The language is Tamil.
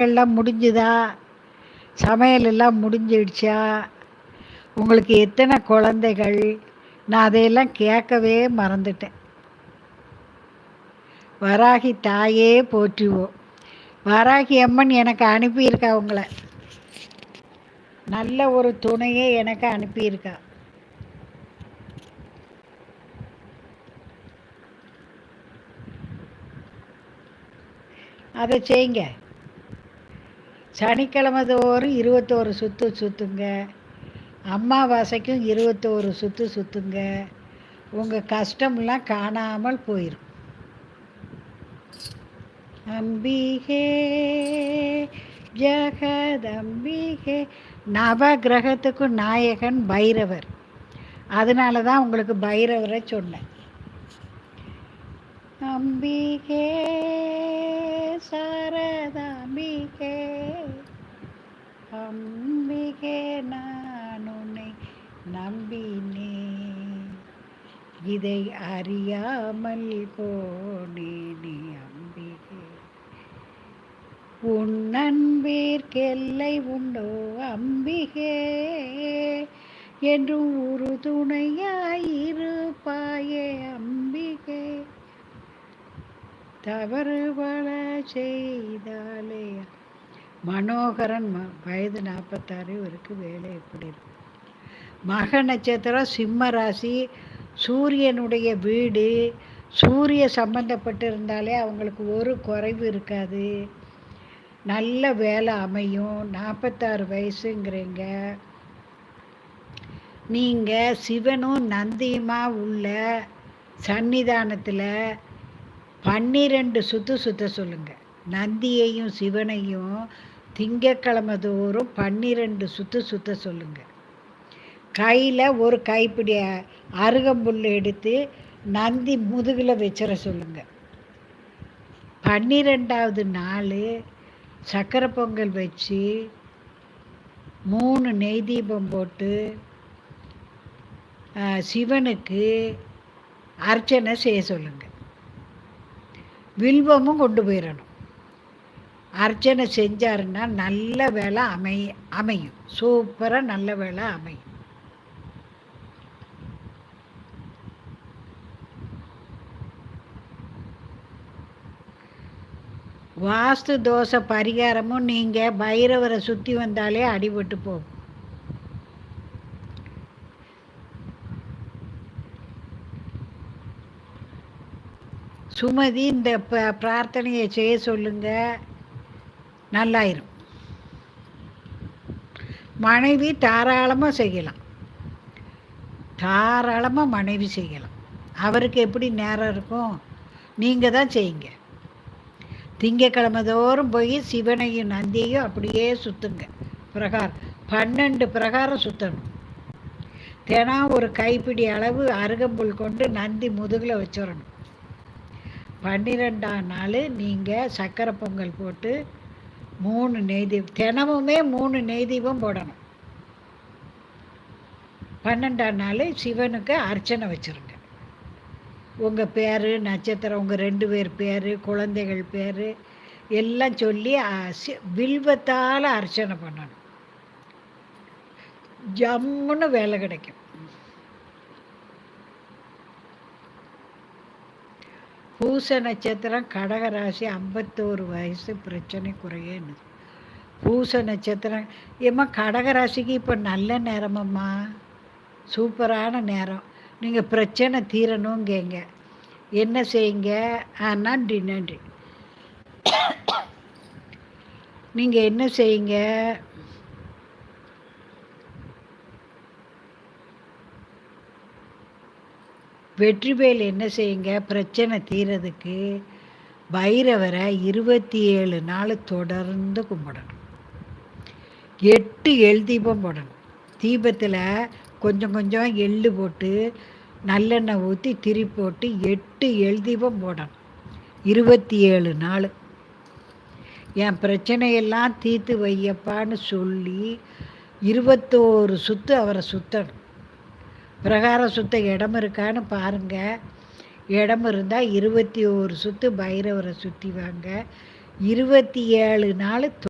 எல்லாம் முடிஞ்சுதா? சமையல் எல்லாம் முடிஞ்சிடுச்சா? உங்களுக்கு எத்தனை குழந்தைகள்? நான் அதையெல்லாம் கேட்கவே மறந்துட்டேன். வராகி தாயே போற்றுவோம் வராகி அம்மன் எனக்கு அனுப்பியிருக்கா உங்களை. நல்ல ஒரு துணையை எனக்கு அனுப்பியிருக்கா. அதை செய்யுங்க. சனிக்கிழமை தோறும் இருபத்தோரு சுற்று சுற்றுங்க அம்மாவாசைக்கும் இருபத்தோரு சுற்று சுற்றுங்க உங்கள் கஷ்டம்லாம் காணாமல் போயிடும் அம்பிகே ஜெகதம்பிகே. நவ கிரகத்துக்கும் நாயகன் பைரவர். அதனால தான் உங்களுக்கு பைரவரை சொன்னேன். அம்பிகே சார அம்பிகே நான் உன்னை நம்பினே இதை அறியாமல் போனேனே அம்பிகே. உன் அன்பிற்கெல்லை உண்டோ அம்பிகே? என்றும் ஒரு துணையாயிருப்பாயே அம்பிகே. தவறு பல செய்தாலே மனோகரன் ம வயது நாற்பத்தாறு இவருக்கு வேலை எப்படி இருக்கும் மக நட்சத்திரம் சிம்ம ராசி சூரியனுடைய வீடு சூரிய சம்பந்தப்பட்டிருந்தாலே அவங்களுக்கு ஒரு குறைவு இருக்காது. நல்ல வேலை அமையும். நாற்பத்தாறு வயசுங்கிறீங்க. நீங்கள் சிவனும் நந்தியுமா உள்ள சன்னிதானத்தில் பன்னிரெண்டு சுற்று சுத்த சொல்லுங்கள் நந்தியையும் சிவனையும் திங்கக்கிழமை தோறும் பன்னிரெண்டு சுற்று சுற்ற சொல்லுங்கள் கையில் ஒரு கைப்பிடி அருகம்புல் எடுத்து நந்தி முதுகில் வச்சிட சொல்லுங்கள் பன்னிரெண்டாவது நாள் சக்கரை பொங்கல் வச்சு மூணு நெய் தீபம் போட்டு சிவனுக்கு அர்ச்சனை செய்ய சொல்லுங்கள் வில்வமும் கொண்டு போயிடணும் அர்ச்சனை செஞ்சாருன்னா நல்ல வேலை அமை அமையும். சூப்பராக நல்ல வேலை அமையும். வாஸ்து தோசை பரிகாரமும் நீங்கள் பைரவரை சுற்றி வந்தாலே அடிபட்டு போகும். சுமதி இந்த பிரார்த்தனையை செய்ய சொல்லுங்க. நல்லாயிரும். மனைவி தாராளமாக செய்யலாம். தாராளமாக மனைவி செய்யலாம். அவருக்கு எப்படி நேரம் இருக்கும்? நீங்கள் தான் செய்யுங்க. திங்கக்கிழமை தோறும் போய் சிவனையும் நந்தியையும் அப்படியே சுற்றுங்க பிரகாரம் பன்னெண்டு பிரகாரம் சுற்றணும் தினம் ஒரு கைப்பிடி அளவு அருகம்புல் கொண்டு நந்தி முதுகில் வச்சிடணும். பன்னிரெண்டாம் நாள் நீங்கள் சக்கரை பொங்கல் போட்டு மூணு நெய்தீபம் தினமுமே மூணு நெய்தீபம் போடணும். பன்னெண்டாம் நாள் சிவனுக்கு அர்ச்சனை வச்சுருங்க. உங்கள் பேர் நட்சத்திரம் உங்கள் ரெண்டு பேர் பேர் குழந்தைகள் பேர் எல்லாம் சொல்லி வில்வத்தால் அர்ச்சனை பண்ணணும். ஜம்முன்னு வேலை கிடைக்கும். பூச நட்சத்திரம் கடகராசி ஐம்பத்தோரு வயசு பிரச்சனை குறையன்னு. பூச நட்சத்திரம் ஏம்மா கடகராசிக்கு இப்போ நல்ல நேரமம்மா. சூப்பரான நேரம். நீங்கள் பிரச்சனை தீரணுங்கங்க. என்ன செய்யுங்க? ஆ நன்றி நன்றி. நீங்கள் என்ன செய்யுங்க? வெற்றிவேல் என்ன செய்யுங்க? பிரச்சனை தீரதுக்கு பைரவரை இருபத்தி ஏழு நாள் தொடர்ந்து கும்பிடணும். எட்டு எள் தீபம் போடணும். தீபத்தில் கொஞ்சம் கொஞ்சம் எள்ளு போட்டு நல்லெண்ணெய் ஊற்றி திரி போட்டு எட்டு எள் தீபம் போடணும். இருபத்தி ஏழு நாள். என் பிரச்சனையெல்லாம் தீர்த்து வையப்பான்னு சொல்லி இருபத்தோரு சுற்று அவரை சுற்றணும் பிரகார சுத்த இடம் இருக்கான்னு பாருங்கள் இடம் இருந்தால் இருபத்தி ஒரு சுற்று பைரவரை சுற்றி வாங்க. இருபத்தி ஏழு நாள்